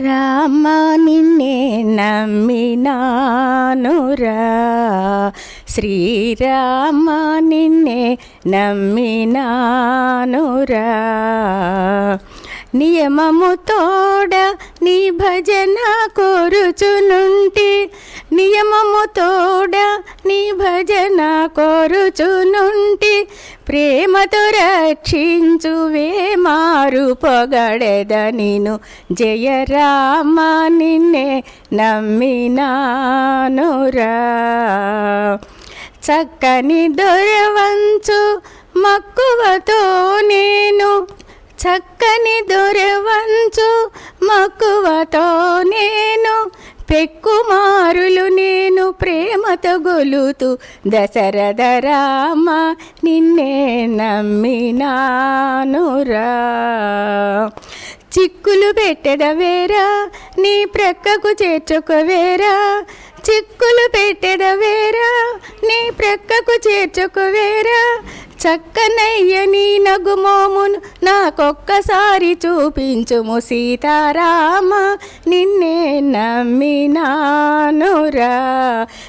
రామ నిన్నే నమ్మినానురా. శ్రీరామ నిన్నే నమ్మినానురా. నియమము తోడ నీ భజన కోరుచునుంటి. నియమము తోడ నీ భజన కోరుచునుంటి. ప్రేమతో రక్షించువే మారు పొగడెద నిను జయరామ నిన్నే నమ్మినానురా. చక్కని దొరవంచు మక్కువతో నేను. చక్కని దొరవంచు మక్కువతో నేను. పెక్కుమారులు నేను ప్రేమతో గొలుతూ దశరథ రామ నిన్నే నమ్మినానురా. చిక్కులు పెట్టెదవేరా నీ ప్రక్కకు చేర్చుకోవేరా చిక్కులు పెట్టెదవేరా నీ ప్రక్కకు చేర్చుకోవేరా చక్కనయ్య నీ నగుమోమును నాకొక్కసారి చూపించుము సీతారామ. నిన్నే నమ్మినానురా.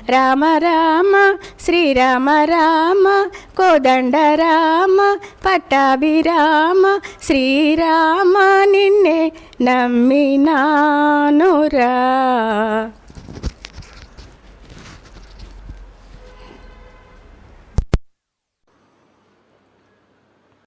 రామ రామ శ్రీరామ రామ కోదండ రామ పట్టాభిరామ శ్రీరామ నిన్నే నమ్మినానురా.